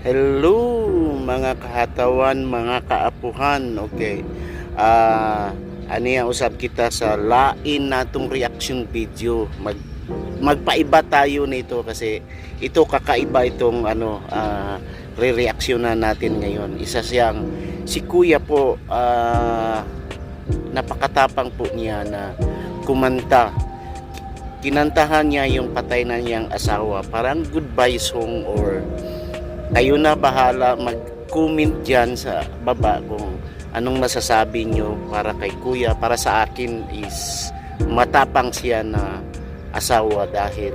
Hello mga kahatawan, mga kaapuhan. Okay. Ah, ani ang usab kita sa lain natong reaction video. Mag magpaiba tayo nito kasi ito kakaiba itong ano ah, re-reactionan natin ngayon. Isa siyang si Kuya po ah, napakatapang po niya na kumanta kinantahan niya yung patay na niyang asawa. Parang goodbye song or kayo na bahala mag-comment dyan sa baba kung anong masasabi nyo para kay kuya para sa akin is matapang siya na asawa dahil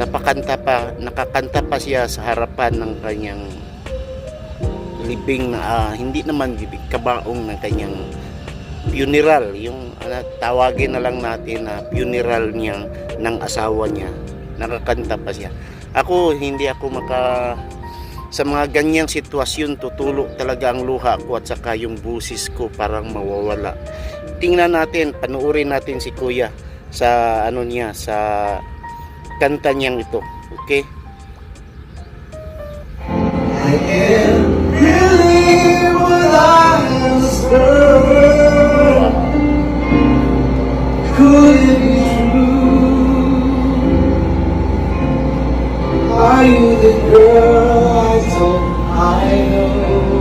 napakanta pa nakakanta pa siya sa harapan ng kanyang libing na ah, hindi naman libing kabaong ng kanyang funeral yung ano, tawagin na lang natin na funeral niyang ng asawa niya. Nakakanta pa siya. Ako hindi ako maka sa mga ganyang sitwasyon tutulo talaga ang luha ko at saka yung busis ko parang mawawala. Tingnan natin panuorin natin si kuya sa ano niya sa kanta niyang ito. Okay? I Are you the girl I thought I know?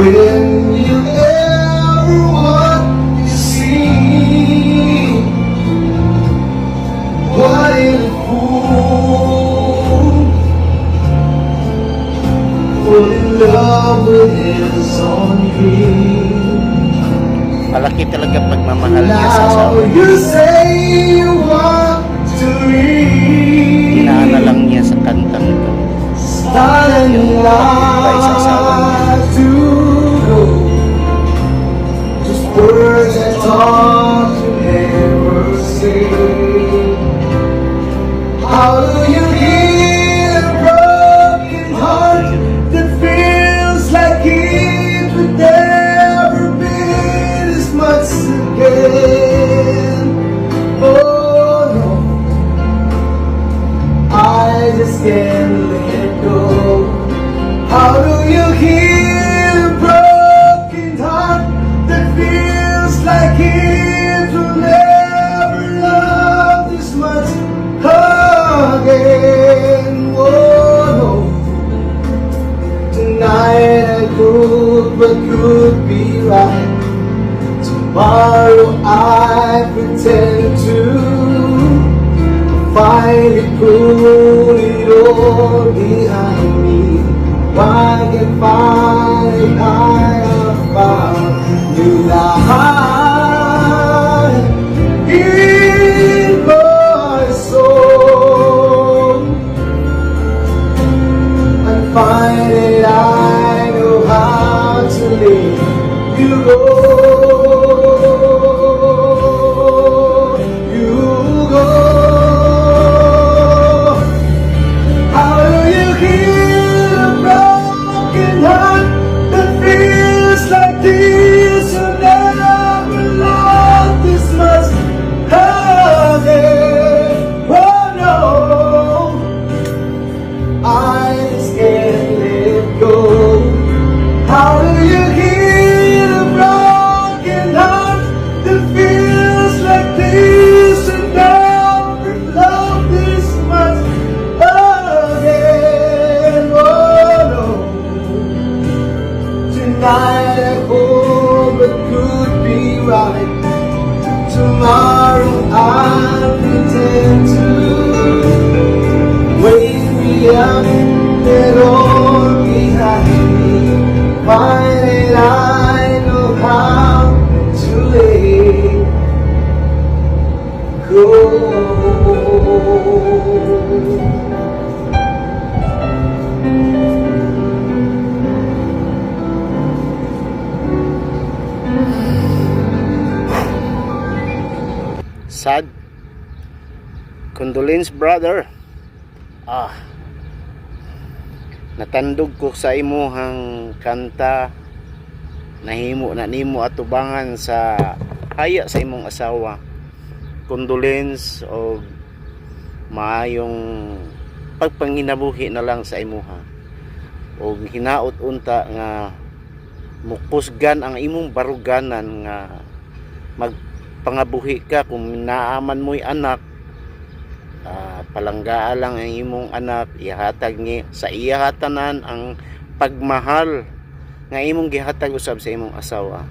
When you ever want to see. What is a fool. Fall in love own dream malaki talaga pagmamahal niya sa Now asawa. niya you say you want to leave Tomorrow I pretend to finally put it all behind me. Why can find I have found you light in my soul and that I know how to let you go. night I hope it could be right. Tomorrow I pretend to wake me up Let all be me. Why did I know how to let go? Sad. Condolence brother. Ah. Natandog ko sa imuhang kanta nahimo na nimo atubangan sa haya sa imong asawa. Condolence o maayong pagpanginabuhi na lang sa imuha. O hinaot unta nga mukusgan ang imong baruganan nga magpangabuhi ka kung naaman mo'y anak ah, palanggaa lang ang imong anak ihatag ni sa iyahatanan ang pagmahal nga imong gihatag usab sa imong asawa.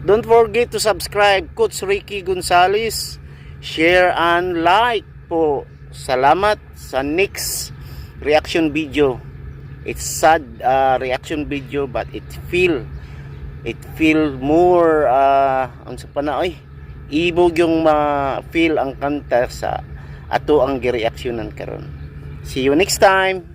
Don't forget to subscribe Coach Ricky Gonzales. Share and like po. Salamat sa next reaction video. It's sad uh, reaction video but it feel it feel more uh, unsa pa na oy ibog yung ma-feel ang kanta sa ato ang gireaksyonan karon. See you next time